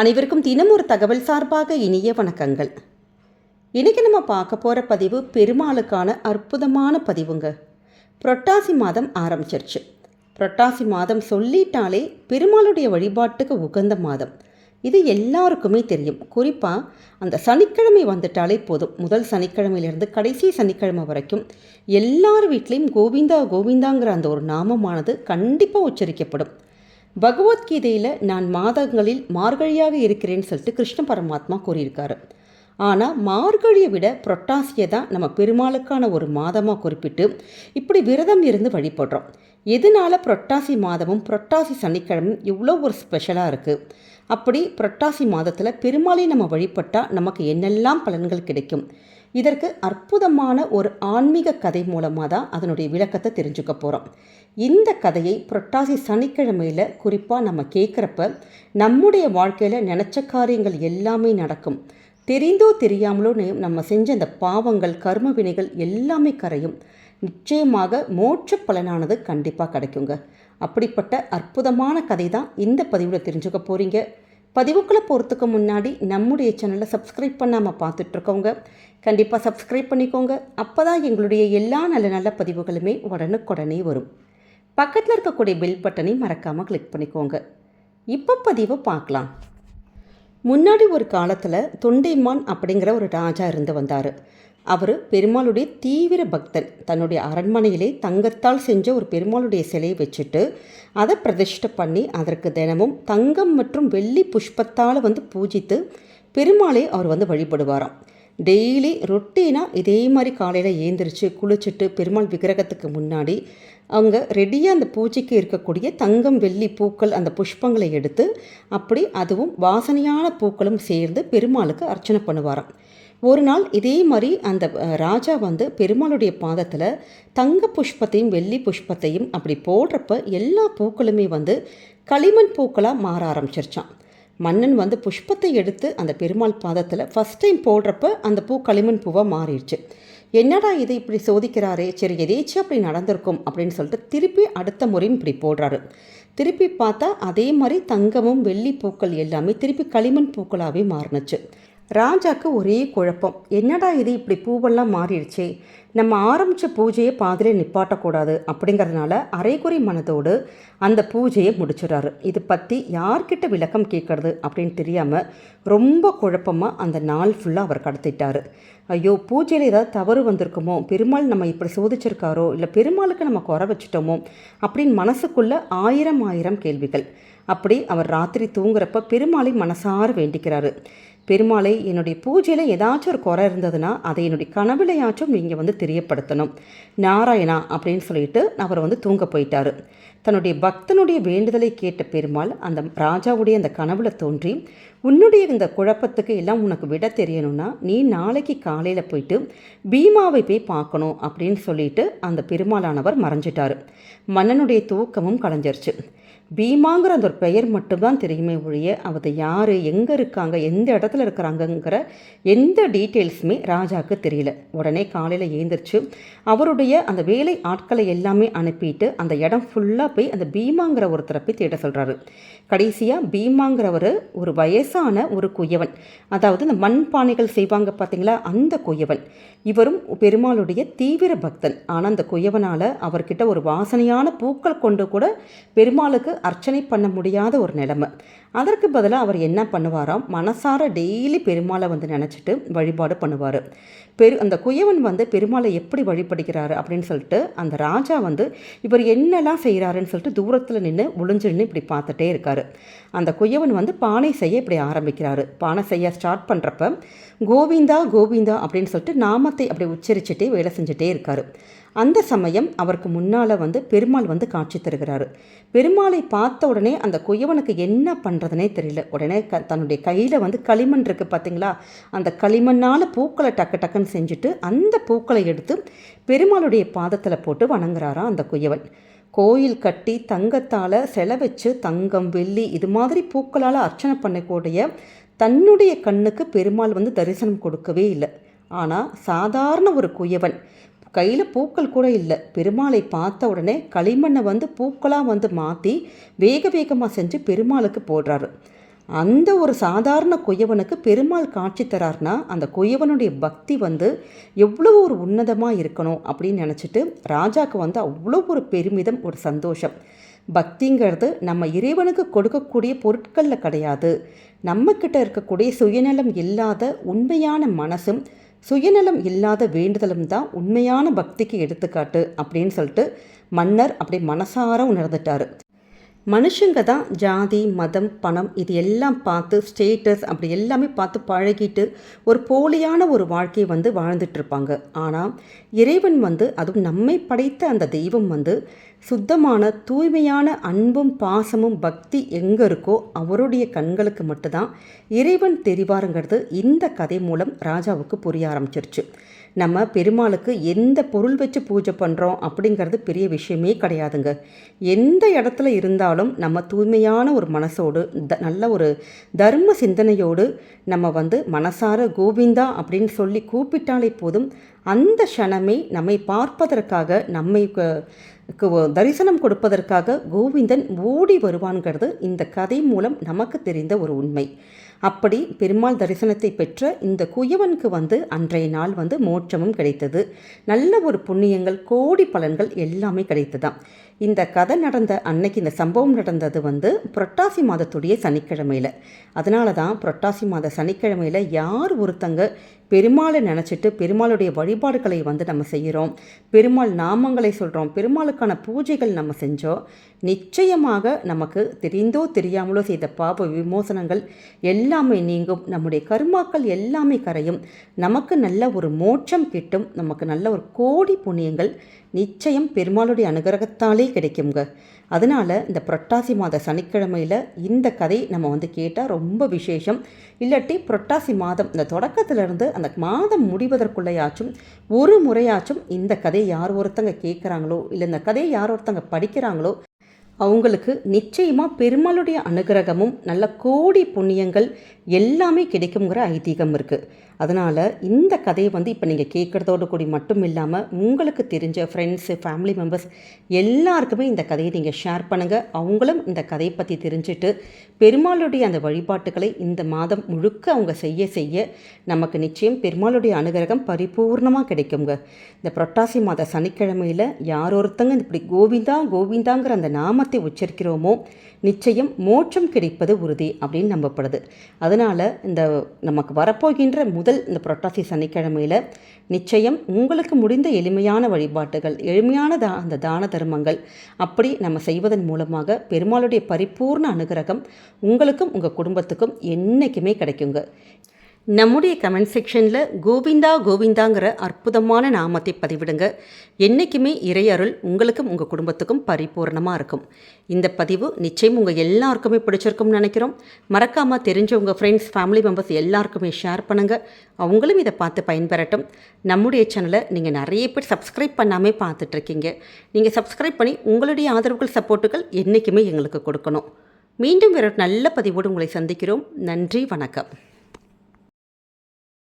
அனைவருக்கும் தினம் ஒரு தகவல் சார்பாக இனிய வணக்கங்கள். இன்றைக்கி நம்ம பார்க்க போகிற பதிவு பெருமாளுக்கான அற்புதமான பதிவுங்க. புரட்டாசி மாதம் ஆரம்பிச்சிருச்சு. புரட்டாசி மாதம் சொல்லிட்டாலே பெருமாளுடைய வழிபாட்டுக்கு உகந்த மாதம். இது எல்லாருக்குமே தெரியும். குறிப்பாக அந்த சனிக்கிழமை வந்துட்டாலே போதும். முதல் சனிக்கிழமையிலிருந்து கடைசி சனிக்கிழமை வரைக்கும் எல்லார் வீட்லேயும் கோவிந்தா கோவிந்தாங்கிற அந்த ஒரு நாமமானது கண்டிப்பாக உச்சரிக்கப்படும். பகவத்கீதையில் நான் மாதங்களில் மார்கழியாக இருக்கிறேன்னு சொல்லிட்டு கிருஷ்ண பரமாத்மா கூறியிருக்காரு. ஆனால் மார்கழியை விட புரட்டாசியை தான் நம்ம பெருமாளுக்கான ஒரு மாதமாக குறிப்பிட்டு இப்படி விரதம் இருந்து வழிபடுறோம். எதனால புரட்டாசி மாதமும் புரட்டாசி சனிக்கிழமையும் இவ்வளோ ஒரு ஸ்பெஷலாக இருக்குது அப்படி புரட்டாசி மாதத்தில் பெருமாளை நம்ம வழிபட்டால் நமக்கு என்னெல்லாம் பலன்கள் கிடைக்கும்? இதற்கு அற்புதமான ஒரு ஆன்மீக கதை மூலமாக தான் அதனுடைய விளக்கத்தை தெரிஞ்சுக்க போகிறோம் இந்த கதையை புரட்டாசி சனிக்கிழமையில் குறிப்பாக நம்ம கேட்குறப்ப நம்முடைய வாழ்க்கையில் நினச்ச காரியங்கள் எல்லாமே நடக்கும். தெரிந்தோ தெரியாமலோ நம்ம செஞ்ச அந்த பாவங்கள் கர்ம வினைகள் எல்லாமே கரையும். நிச்சயமாக மோட்ச பலனானது கண்டிப்பாக கிடைக்குங்க. அப்படிப்பட்ட அற்புதமான கதை தான் இந்த பதிவில் தெரிஞ்சுக்க போகிறீங்க பதிவுக்குள்ளே போகிறதுக்கு முன்னாடி நம்முடைய சேனலை சப்ஸ்கிரைப் பண்ணாமல் பார்த்துட்ருக்கோங்க கண்டிப்பாக சப்ஸ்கிரைப் பண்ணிக்கோங்க. அப்போ தான் எங்களுடைய எல்லா நல்ல நல்ல பதிவுகளுமே உடனுக்குடனே வரும். பக்கத்தில் இருக்கக்கூடிய பெல் பட்டனை மறக்காமல் கிளிக் பண்ணிக்கோங்க. இப்போ பதிவை பார்க்கலாம். முன்னாடி ஒரு காலத்தில் தொண்டைமான் அப்படிங்கிற ஒரு ராஜா இருந்து வந்தார். அவர் பெருமாளுடைய தீவிர பக்தன். தன்னுடைய அரண்மனையிலே தங்கத்தால் செஞ்ச ஒரு பெருமாளுடைய சிலையை வச்சுட்டு அதை பிரதிஷ்டை பண்ணி அதற்கு தினமும் தங்கம் மற்றும் வெள்ளி புஷ்பத்தால் வந்து பூஜித்து பெருமாளை அவர் வந்து வழிபடுவாராம். டெய்லி ரொட்டீனாக இதே மாதிரி காலையில் ஏந்திரிச்சு குளிச்சுட்டு பெருமாள் விக்கிரகத்துக்கு முன்னாடி அவங்க ரெடியாக அந்த பூஜைக்கு இருக்கக்கூடிய தங்கம் வெள்ளி பூக்கள் அந்த புஷ்பங்களை எடுத்து அப்படி அதுவும் வாசனையான பூக்களும் சேர்ந்து பெருமாளுக்கு அர்ச்சனை பண்ணுவாராம். ஒரு நாள் இதே மாதிரி அந்த ராஜா வந்து பெருமாளுடைய பாதத்தில் தங்க புஷ்பத்தையும் வெள்ளி புஷ்பத்தையும் அப்படி போடுறப்ப எல்லா பூக்களுமே வந்து களிமண் பூக்களாக மாற ஆரம்பிச்சிருச்சான் மன்னன் வந்து புஷ்பத்தை எடுத்து அந்த பெருமாள் பாதத்தில் ஃபஸ்ட் டைம் போடுறப்ப அந்த பூ களிமண் பூவாக மாறிடுச்சு. என்னடா இது இப்படி சோதிக்கிறாரே? சரி எதேச்சும் அப்படி நடந்திருக்கும் அப்படின்னு சொல்லிட்டு திருப்பி அடுத்த முறையும் இப்படி போடுறாரு. திருப்பி பார்த்தா அதே மாதிரி தங்கமும் வெள்ளி பூக்கள் எல்லாமே திருப்பி களிமண் பூக்களாகவே மாறினுச்சு. ராஜாக்கு ஒரே குழப்பம். என்னடா இது? இப்படி பூவெல்லாம் மாறிடுச்சே. நம்ம ஆரம்பித்த பூஜையை பாதியில் நிப்பாட்டக்கூடாது அப்படிங்கிறதுனால அரைகுறை மனதோடு அந்த பூஜையை முடிச்சிடுறாரு. இது பற்றி யார்கிட்ட விளக்கம் கேட்கறது? அப்படின்னு தெரியாமல் ரொம்ப குழப்பமாக அந்த நாள் ஃபுல்லாக அவர் கடத்திட்டார். ஐயோ பூஜையில் ஏதாவது தவறு வந்திருக்குமோ? பெருமாள் நம்ம இப்படி சோதிச்சிருக்காரோ? இல்லை பெருமாளுக்கு நம்ம குறை வச்சிட்டோமோ? அப்படின்னு மனசுக்குள்ள ஆயிரம் ஆயிரம் கேள்விகள். அப்படி அவர் ராத்திரி தூங்குறப்ப பெருமாளை மனசார வேண்டிக்கிறாரு. பெருமாளை என்னுடைய பூஜையில் ஏதாச்சும் ஒரு குறை இருந்ததுன்னா அதை என்னுடைய கனவுலையாச்சும் நீங்கள் வந்து தெரியப்படுத்தணும். நாராயணா அப்படின்னு சொல்லிட்டு அவர் வந்து தூங்க போயிட்டார். தன்னுடைய பக்தனுடைய வேண்டுதலை கேட்ட பெருமாள் அந்த ராஜாவுடைய அந்த கனவுல தோன்றி உன்னுடைய இந்த குழப்பத்துக்கு எல்லாம் உனக்கு விட தெரியணும்னா நீ நாளைக்கு காலையில் போயிட்டு பீமாவை போய் பார்க்கணும் அப்படின்னு சொல்லிட்டு அந்த பெருமாளானவர் மறைஞ்சிட்டார். மன்னனுடைய தூக்கமும் கலைஞ்சிருச்சு. பீமாங்கிற அந்த ஒரு பெயர் மட்டும்தான் தெரியுமே ஒழிய அவர் யார் எங்கே இருக்காங்க எந்த இடத்துல இருக்கிறாங்கங்கிற எந்த டீட்டெயில்ஸுமே ராஜாவுக்கு தெரியல. உடனே காலையில் ஏந்திரிச்சு அவருடைய அந்த வேலை ஆட்களை எல்லாமே அனுப்பிட்டு அந்த இடம் ஃபுல்லாக போய் அந்த பீமாங்கிற ஒருத்தரை போய் தேட சொல்கிறாரு கடைசியாக பீமாங்கிறவர் ஒரு வயசான ஒரு குயவன். அதாவது இந்த மண் பானைகள் செய்வாங்க பார்த்தீங்களா அந்த குயவன். இவரும் பெருமாளுடைய தீவிர பக்தன். ஆனால் அந்த குயவனால் அவர்கிட்ட ஒரு வாசனையான பூக்கள் கொண்டு கூட பெருமாளுக்கு அர்ச்சனை பண்ண முடியாத ஒரு நிலைமை. அதற்கு பதிலாக அவர் என்ன பண்ணுவாராம்? மனசார டெய்லி பெருமாளை வந்து நினச்சிட்டு வழிபாடு பண்ணுவார். பெரு அந்த குயவன் வந்து பெருமாளை எப்படி வழிபடுகிறாரு அப்படின்னு சொல்லிட்டு அந்த ராஜா வந்து இவர் என்னெல்லாம் செய்கிறாருன்னு சொல்லிட்டு தூரத்தில் நின்று ஒளிஞ்சு நின்று இப்படி பார்த்துட்டே இருக்கார். அந்த குயவன் வந்து பானை செய்ய இப்படி ஆரம்பிக்கிறாரு. பானை செய்ய ஸ்டார்ட் பண்ணுறப்ப கோவிந்தா கோவிந்தா அப்படின்னு சொல்லிட்டு நாமத்தை அப்படி உச்சரிச்சுட்டே வேலை செஞ்சுட்டே இருக்காரு. அந்த சமயம் அவருக்கு முன்னால் வந்து பெருமாள் வந்து காட்சி தருகிறாரு. பெருமாளை பார்த்த உடனே அந்த குயவனுக்கு என்ன பண்ணுறதுனே தெரியல. உடனே க தன்னுடைய கையில் வந்து களிமண் இருக்குது பார்த்தீங்களா அந்த களிமண்ணால் பூக்களை டக்கு டக்குன்னு செஞ்சுட்டு அந்த பூக்களை எடுத்து பெருமாளுடைய பாதத்தில் போட்டு வணங்குறாரா அந்த குயவன். கோயில் கட்டி தங்கத்தால் செலை வச்சு தங்கம் வெள்ளி இது மாதிரி பூக்களால் அர்ச்சனை பண்ணக்கூடிய தன்னுடைய கண்ணுக்கு பெருமாள் வந்து தரிசனம் கொடுக்கவே இல்லை. ஆனால் சாதாரண ஒரு குயவன் கையில் பூக்கள் கூட இல்லை. பெருமாளை பார்த்த உடனே களிமண்ணை வந்து பூக்களாக வந்து மாற்றி வேக வேகமாக செஞ்சு பெருமாளுக்கு போடுறாரு. அந்த ஒரு சாதாரண குயவனுக்கு பெருமாள் காட்சி தரார்னா அந்த குயவனுடைய பக்தி வந்து எவ்வளோ ஒரு உன்னதமாக இருக்கணும் அப்படின்னு நினச்சிட்டு ராஜாவுக்கு வந்து அவ்வளோ ஒரு பெருமிதம் ஒரு சந்தோஷம். பக்திங்கிறது நம்ம இறைவனுக்கு கொடுக்கக்கூடிய பொருட்களில் கிடையாது. நம்மக்கிட்ட இருக்கக்கூடிய சுயநலம் இல்லாத உண்மையான மனசும் சுயநலம் இல்லாத வேண்டுதலும் தான் உண்மையான பக்திக்கு எடுத்துக்காட்டு அப்படின்னு சொல்லிட்டு மன்னர் அப்படி மனசார உணர்ந்துட்டார். மனுஷங்க தான் ஜாதி மதம் பணம் இது எல்லாம் பார்த்து ஸ்டேட்டஸ் அப்படி எல்லாமே பார்த்து பழகிட்டு ஒரு போலியான ஒரு வாழ்க்கையை வந்து வாழ்ந்துட்டுருப்பாங்க ஆனால் இறைவன் வந்து அதுவும் நம்மை படைத்த அந்த தெய்வம் வந்து சுத்தமான தூய்மையான அன்பும் பாசமும் பக்தி எங்கே இருக்கோ அவருடைய கண்களுக்கு மட்டும்தான் இறைவன் தெரிவாருங்கிறது இந்த கதை மூலம் ராஜாவுக்கு புரிய ஆரம்பிச்சிருச்சு. நம்ம பெருமாளுக்கு எந்த பொருள் வச்சு பூஜை பண்ணுறோம் அப்படிங்கிறது பெரிய விஷயமே கிடையாதுங்க. எந்த இடத்துல இருந்தாலும் நம்ம தூய்மையான ஒரு மனசோடு த நல்ல ஒரு தர்ம சிந்தனையோடு நம்ம வந்து மனசார கோவிந்தா அப்படின்னு சொல்லி கூப்பிட்டாலே போதும். அந்த க்ஷணமே நம்மை பார்ப்பதற்காக நம்மை தரிசனம் கொடுப்பதற்காக கோவிந்தன் ஓடி வருவான்கிறது இந்த கதை மூலம் நமக்கு தெரிந்த ஒரு உண்மை. அப்படி பெருமாள் தரிசனத்தை பெற்ற இந்த குயவனுக்கு வந்து அன்றைய நாள் வந்து மோட்சமும் கிடைத்தது. நல்ல ஒரு புண்ணியங்கள் கோடி பலன்கள் எல்லாமே கிடைத்ததாம். இந்த கதை நடந்த அன்னைக்கு இந்த சம்பவம் நடந்தது வந்து புரட்டாசி மாதத்துடைய சனிக்கிழமையில். அதனால தான் புரட்டாசி மாத சனிக்கிழமையில் யார் ஒருத்தங்க பெருமாளை நினச்சிட்டு பெருமாளுடைய வழிபாடுகளை வந்து நம்ம செய்கிறோம் பெருமாள் நாமங்களை சொல்கிறோம் பெருமாளுக்கான பூஜைகள் நம்ம செஞ்சோம் நிச்சயமாக நமக்கு தெரிந்தோ தெரியாமலோ செய்த பாப விமோசனங்கள் எல்லாமே நீங்கும். நம்முடைய கருமாக்கள் எல்லாமே கரையும். நமக்கு நல்ல ஒரு மோட்சம் கிட்டும். நமக்கு நல்ல ஒரு கோடி புண்ணியங்கள் நிச்சயம் பெருமாளுடைய அனுகிரகத்தாலே கிடைக்குங்க அதனால் இந்த புரட்டாசி மாத சனிக்கிழமையில் இந்த கதை நம்ம வந்து கேட்டால் ரொம்ப விசேஷம். இல்லாட்டி புரட்டாசி மாதம் இந்த தொடக்கத்திலிருந்து அந்த மாதம் முடிவதற்குள்ளேயாச்சும் ஒரு முறையாச்சும் இந்த கதையை யார் ஒருத்தங்க கேட்குறாங்களோ இல்லை இந்த கதையை யார் ஒருத்தங்க படிக்கிறாங்களோ அவங்களுக்கு நிச்சயமாக பெருமாளுடைய அனுகிரகமும் நல்ல கோடி புண்ணியங்கள் எல்லாமே கிடைக்குங்கிற ஐதீகம் இருக்குது அதனால் இந்த கதையை வந்து இப்போ நீங்கள் கேட்குறதோடு கூடி மட்டும் இல்லாமல் உங்களுக்கு தெரிஞ்ச ஃப்ரெண்ட்ஸு ஃபேமிலி மெம்பர்ஸ் எல்லாருக்குமே இந்த கதையை நீங்கள் ஷேர் பண்ணுங்கள் அவங்களும் இந்த கதையை பற்றி தெரிஞ்சுட்டு பெருமாளுடைய அந்த வழிபாட்டுகளை இந்த மாதம் முழுக்க அவங்க செய்ய செய்ய நமக்கு நிச்சயம் பெருமாளுடைய அனுகிரகம் பரிபூர்ணமாக கிடைக்குங்க. இந்த புரட்டாசி மாத சனிக்கிழமையில் யார் ஒருத்தங்க இப்படி கோவிந்தா கோவிந்தாங்கிற அந்த நாம நாமத்தை உச்சரிக்கிறோமோ நிச்சயம் மோட்சம் கிடைப்பது உறுதி அப்படின்னு நம்பப்படுது. அதனால் இந்த நமக்கு வரப்போகின்ற முதல் இந்த புரட்டாசி சனிக்கிழமையில் நிச்சயம் உங்களுக்கு முடிந்த எளிமையான வழிபாட்டுகள் எளிமையான தா அந்த தான தர்மங்கள் அப்படி நம்ம செய்வதன் மூலமாக பெருமாளுடைய பரிபூர்ண அனுகிரகம் உங்களுக்கும் உங்கள் குடும்பத்துக்கும் என்றைக்குமே கிடைக்குங்க. நம்முடைய கமெண்ட் செக்ஷனில் கோவிந்தா கோவிந்தாங்கிற அற்புதமான நாமத்தை பதிவிடுங்க. என்றைக்குமே இறையருள் உங்களுக்கும் உங்கள் குடும்பத்துக்கும் பரிபூர்ணமாக இருக்கும். இந்த பதிவு நிச்சயம் உங்கள் எல்லாருக்குமே பிடிச்சிருக்கும்னு நினைக்கிறோம். மறக்காமல் தெரிஞ்ச உங்கள் ஃப்ரெண்ட்ஸ் ஃபேமிலி மெம்பர்ஸ் எல்லாருக்குமே ஷேர் பண்ணுங்கள் அவங்களும் இதை பார்த்து பயன்பெறட்டும். நம்முடைய சேனலை நீங்கள் நிறைய பேர் சப்ஸ்கிரைப் பண்ணாமே பார்த்துட்ருக்கீங்க. நீங்கள் சப்ஸ்கிரைப் பண்ணி உங்களுடைய ஆதரவுகள் சப்போர்ட்டுகள் என்றைக்குமே எங்களுக்கு கொடுக்கணும். மீண்டும் வேறு நல்ல பதிவோடு உங்களை சந்திக்கிறோம். நன்றி வணக்கம்.